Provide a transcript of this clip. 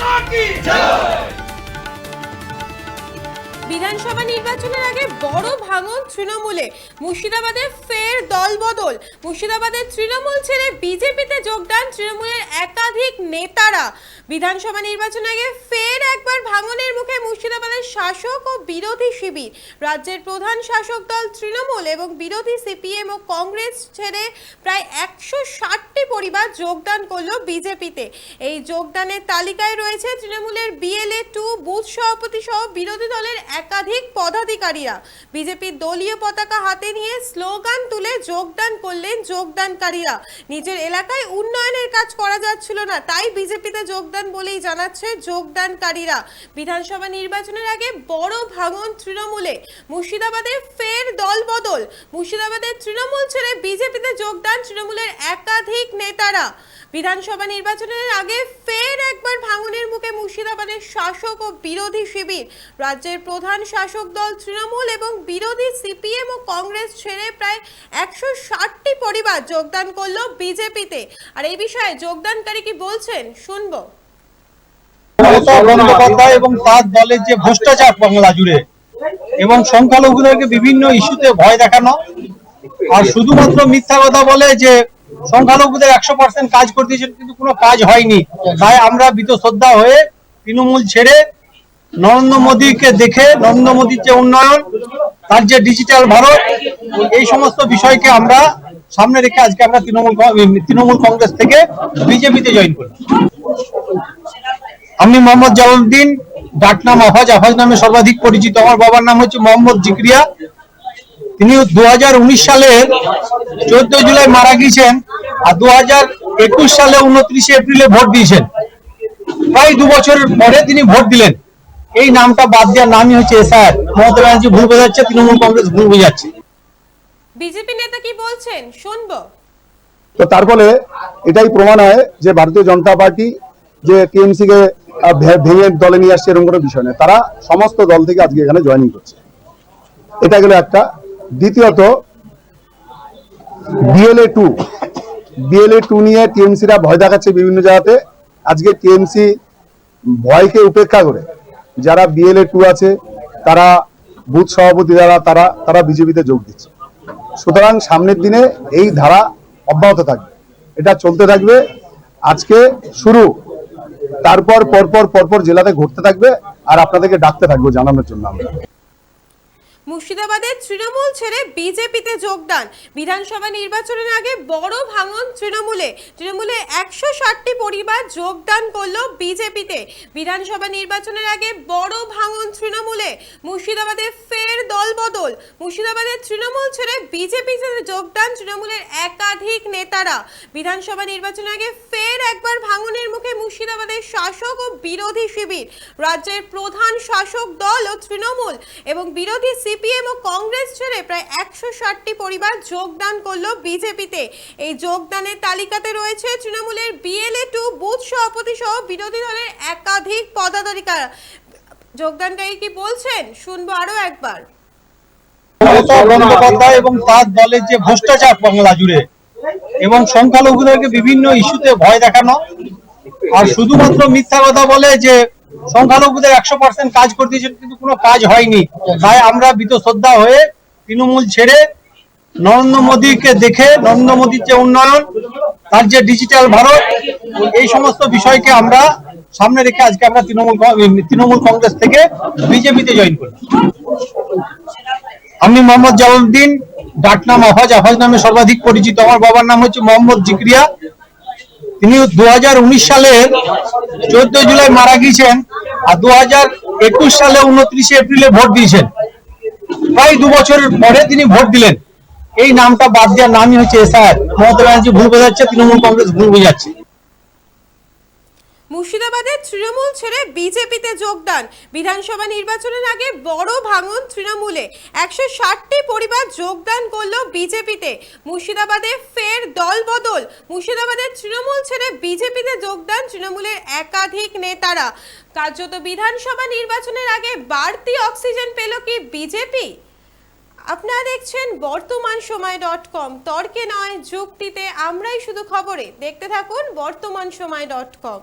ataque! Jai! বিধানসভা নির্বাচনের আগে বড় ভাঙন তৃণমূলে। মুর্শিদাবাদে ফের দল বদল মুর্শিদাবাদের তৃণমূল ছেড়ে বিজেপিতে যোগদান তৃণমূলের একাধিক নেতারা। বিধানসভা নির্বাচনের আগে ফের একবার ভাঙনের মুখে মুর্শিদাবাদের শাসক ও বিরোধী শিবির। রাজ্যের প্রধান শাসক দল তৃণমূল এবং বিরোধী সিপিএম ও কংগ্রেস ছেড়ে প্রায় একশো ষাটটি পরিবার যোগদান করল বিজেপিতে। এই যোগদানের তালিকায় রয়েছে তৃণমূলের বিএলএ টু, বুথ সভাপতি সহ বিরোধী দলের একাধিক পদাধিকারীরা। বিজেপির দলীয় পতাকা হাতে নিয়ে স্লোগান তুলে যোগদান করলেন যোগদানকারীরা। নিজের এলাকায় উন্নয়নের কাজ করা যাচ্ছিল না, তাই বিজেপিতে যোগদান বলেই জানাচ্ছে যোগদানকারীরা। বিধানসভা নির্বাচনের আগে বড় ভাঙন তৃণমূলে মুর্শিদাবাদে ফের দল বদল মুর্শিদাবাদের তৃণমূল ছেড়ে বিজেপিতে যোগদান তৃণমূলের একাধিক নেতারা। বিধানসভা নির্বাচনের আগে ফের একবার ভাঙনের মুখে মুর্শিদাবাদের শাসক ও বিরোধী শিবির। রাজ্যের প্রধান শাসক দল তৃণমূল এবং বিরোধী সিপিএম ও কংগ্রেস ছেড়ে প্রায় একশো ষাটটি পরিবার যোগদান করল বিজেপিতে। আর এই বিষয়ে যোগদানকারী কি বলছেন? শুনব। এবং তার দলের যে ভ্রষ্টাচার বাংলা জুড়ে এবং সংখ্যালঘুদেরকে বিভিন্ন ইস্যুতে ভয় দেখানো, আর শুধুমাত্র মিথ্যা কথা বলে যে সংখ্যালঘুদের একশো পার্সেন্ট কাজ করে দিয়েছেন, কিন্তু কোনো কাজ হয়নি। তাই আমরা শ্রদ্ধা হয়ে তৃণমূল ছেড়ে নরেন্দ্র মোদীকে দেখে, নরেন্দ্র মোদীর যে উন্নয়ন, তার যে ডিজিটাল ভারত, এই সমস্ত বিষয়কে আমরা সামনে রেখে আজকে আমরা তৃণমূল তৃণমূল কংগ্রেস থেকে বিজেপিতে জয়েন করি আমি মোহাম্মদ জালালউদ্দিন, ডাকনাম আফাজ আফাজ নামে সর্বাধিক পরিচিত। আমার বাবার নাম হচ্ছে মোহাম্মদ জিক্রিয়া। তিনি দু সালের চোদ্দ জুলাই মারা গিয়েছেন আর দু একুশ সালে উনত্রিশে এপ্রিলে ভোট দিয়েছেন। প্রায় দু বছরের পরে তিনি ভোট দিলেন। এই নামটা বাদ দেওয়ার নামই হচ্ছে এসআর। মমতা ব্যানার্জি ভুল বোঝাচ্ছে তৃণমূল কংগ্রেস ভুল বোঝাচ্ছে। বিজেপি নেতা কি বলছেন? শুনব। তো তার ফলে এটাই প্রমাণ হয় যে ভারতীয় জনতা পার্টি যে টিএমসি কে ভে- ভেঙে দলে নিয়ে আসছে এরকম কোনো বিষয় নয়। তারা সমস্ত দল থেকে আজকে এখানে জয়েনিং করছে। এটা গেল একটা। দ্বিতীয়ত বিএলএ টু বিএলএ টু নিয়ে টিএমসিরা ভয় দেখাচ্ছে বিভিন্ন জায়গাতে। আজকে টিএমসি ভয়কে উপেক্ষা করে। যারা বিএলএ টু আছে, তারা বুথ সভাপতি যারা, তারা তারা বিজেপিতে যোগ দিচ্ছে। সুতরাং সামনের দিনে এই ধারা অব্যাহত থাকবে। এটা চলতে থাকবে। আজকে শুরু। তারপর পরপর পরপর জেলাতে ঘুরতে থাকবে। আর আপনাদেরকে ডাকতে থাকব জানানোর জন্য আমরা। মুর্শিদাবাদের তৃণমূল ছেড়ে বিজেপিতে যোগদান। বিধানসভা নির্বাচনের আগে বড় ভাঙন তৃণমূলে। তৃণমূলে একশো ষাটটি পরিবার যোগদান করল বিজেপিতে। বিধানসভা নির্বাচনের আগে বড় ভাঙন তৃণমূলে। মুর্শিদাবাদে ফের দল বদল মুর্শিদাবাদের তৃণমূল ছেড়ে বিজেপিতে যোগদান তৃণমূলের একাধিক নেতারা। বিধানসভা নির্বাচনের আগে ফের একবার ভাঙনের মুখে মুর্শিদাবাদের শাসক ও বিরোধী শিবির। রাজ্যের প্রধান শাসক দল ও তৃণমূল এবং বিরোধী সিপিএম ও কংগ্রেস ছেড়ে প্রায় একশো ষাটটি পরিবার যোগদান করল বিজেপিতে। এই যোগদানের তালিকাতে রয়েছে তৃণমূলের বিএলএ টু, বুথ সভাপতি সহ বিরোধী দলের একাধিক পদাধিকার। যোগদানকারী কি বলছেন? শুনব আরও একবার। এবং তার দলের যে ভ্রষ্টাচার বাংলা জুড়ে এবং সংখ্যালঘুদেরকে বিভিন্ন ইস্যুতে ভয় দেখানো, আর শুধুমাত্র মিথ্যা কথা বলে যে সংখ্যালঘুদের একশো পার্সেন্ট কাজ করে দিয়েছেন কিন্তু কোনো কাজ হয়নি। তাই আমরা শ্রদ্ধা হয়ে তৃণমূল ছেড়ে নরেন্দ্র মোদীকে দেখে, নরেন্দ্র মোদীর যে উন্নয়ন, তার যে ডিজিটাল ভারত, এই সমস্ত বিষয়কে আমরা সামনে রেখে আজকে আমরা তৃণমূল তৃণমূল কংগ্রেস থেকে বিজেপিতে জয়েন করি আমি মোহাম্মদ জালালউদ্দিন, ডাকনাম আফাজ আফাজ নামে সর্বাধিক পরিচিত। আমার বাবার নাম হচ্ছে মোহাম্মদ জিক্রিয়া। তিনি দু সালের চোদ্দ জুলাই মারা গিয়েছেন আর দু সালে উনত্রিশে এপ্রিলে ভোট দিয়েছেন। প্রায় দু বছর পরে তিনি ভোট দিলেন। এই নামটা বাদ দেওয়ার নামই হচ্ছে এসআর মমতা ব্যানার্জি ভুল বোঝাচ্ছে, তৃণমূল কংগ্রেস ভুল বোঝাচ্ছে। মুর্শিদাবাদের তৃণমূল ছেড়ে বিজেপিতে যোগদান। বিধানসভা নির্বাচনের আগে বড় ভাঙন তৃণমূলে। একশো ষাটটি পরিবার যোগদান করল বিজেপিতে। মুর্শিদাবাদে ফের দল বদল মুর্শিদাবাদের তৃণমূল ছেড়ে বিজেপিতে যোগদান তৃণমূলের একাধিক নেতারা। কার্যত বিধানসভা নির্বাচনের আগে বাড়তি অক্সিজেন পেল কি বিজেপি? আপনারা দেখছেন বর্তমান সময় ডট কম। তর্কে নয়, যুক্তিতে আমরাই শুধু খবরে। দেখতে থাকুন বর্তমান সময় ডট কম।